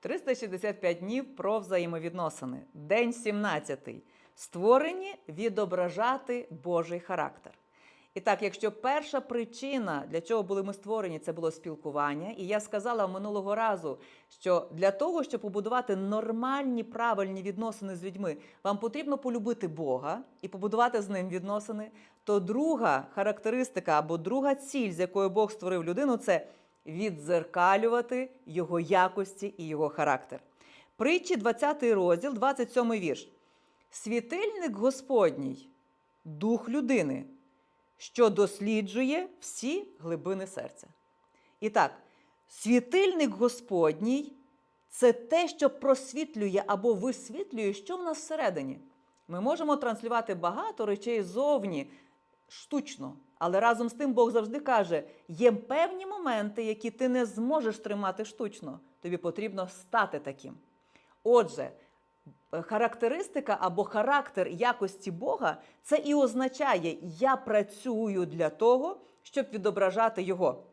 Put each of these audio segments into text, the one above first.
365 днів про взаємовідносини. День 17. Створені відображати Божий характер. І так, якщо перша причина, для чого були ми створені, це було спілкування, і я сказала минулого разу, що для того, щоб побудувати нормальні правильні відносини з людьми, вам потрібно полюбити Бога і побудувати з ним відносини. То друга характеристика або друга ціль, з якою Бог створив людину, це віддзеркалювати його якості і його характер. Притчі 20 розділ, 27 вірш. Світильник Господній, дух людини, що досліджує всі глибини серця. І так, світильник Господній це те, що просвітлює або висвітлює, що в нас всередині. Ми можемо транслювати багато речей зовні штучно, але разом з тим Бог завжди каже: є певні моменти, які ти не зможеш тримати штучно. Тобі потрібно стати таким. Отже, характеристика або характер якості Бога це і означає, я працюю для того, щоб відображати Його.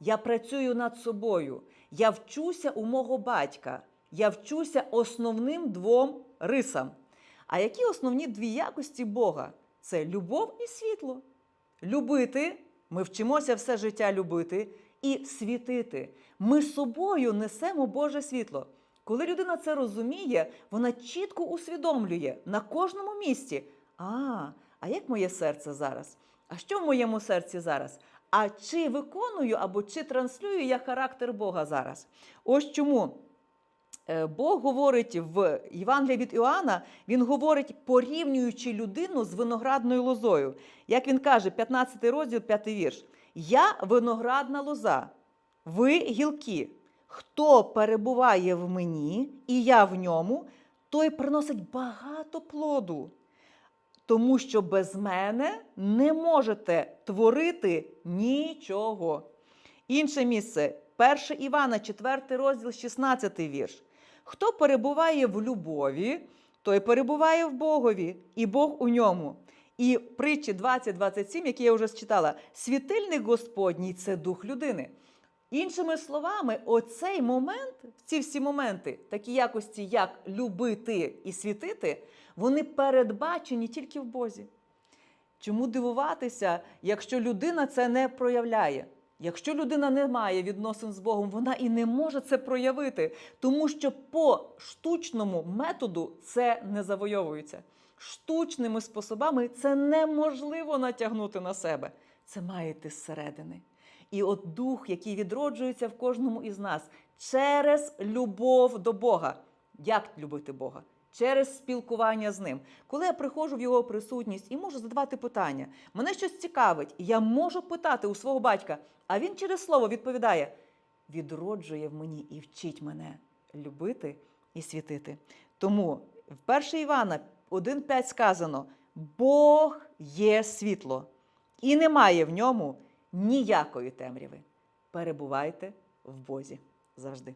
Я працюю над собою. Я вчуся у мого батька. Я вчуся основним двом рисам. А які основні дві якості Бога? Це любов і світло. Любити, ми вчимося все життя любити, і світити. Ми собою несемо Боже світло. Коли людина це розуміє, вона чітко усвідомлює на кожному місці. А, а як моє серце зараз? А що в моєму серці зараз? А чи виконую або чи транслюю я характер Бога зараз? Ось чому Бог говорить в Євангелії від Іоанна, він говорить, порівнюючи людину з виноградною лозою. Як він каже, 15 розділ, 5 вірш. Я виноградна лоза, ви гілки. Хто перебуває в мені, і я в ньому, той приносить багато плоду. Тому що без мене не можете творити нічого. Інше місце, 1 Івана, 4 розділ, 16 вірш. Хто перебуває в любові, той перебуває в Богові, і Бог у ньому. І притчі 20-27, які я вже читала, світильник Господній це дух людини. Іншими словами, оцей момент, ці всі моменти, такі якості, як любити і світити, вони передбачені тільки в Бозі. Чому дивуватися, якщо людина це не проявляє? Якщо людина не має відносин з Богом, вона і не може це проявити, тому що по штучному методу це не завойовується. Штучними способами це неможливо натягнути на себе. Це має йти зсередини. І от дух, який відроджується в кожному із нас через любов до Бога. Як любити Бога? Через спілкування з ним. Коли я приходжу в його присутність і можу задавати питання, мене щось цікавить, і я можу питати у свого батька, а він через слово відповідає: відроджує в мені і вчить мене любити і світити. Тому в 1 Івана 1,5 сказано: Бог є світло, і немає в ньому ніякої темряви. Перебувайте в Бозі завжди.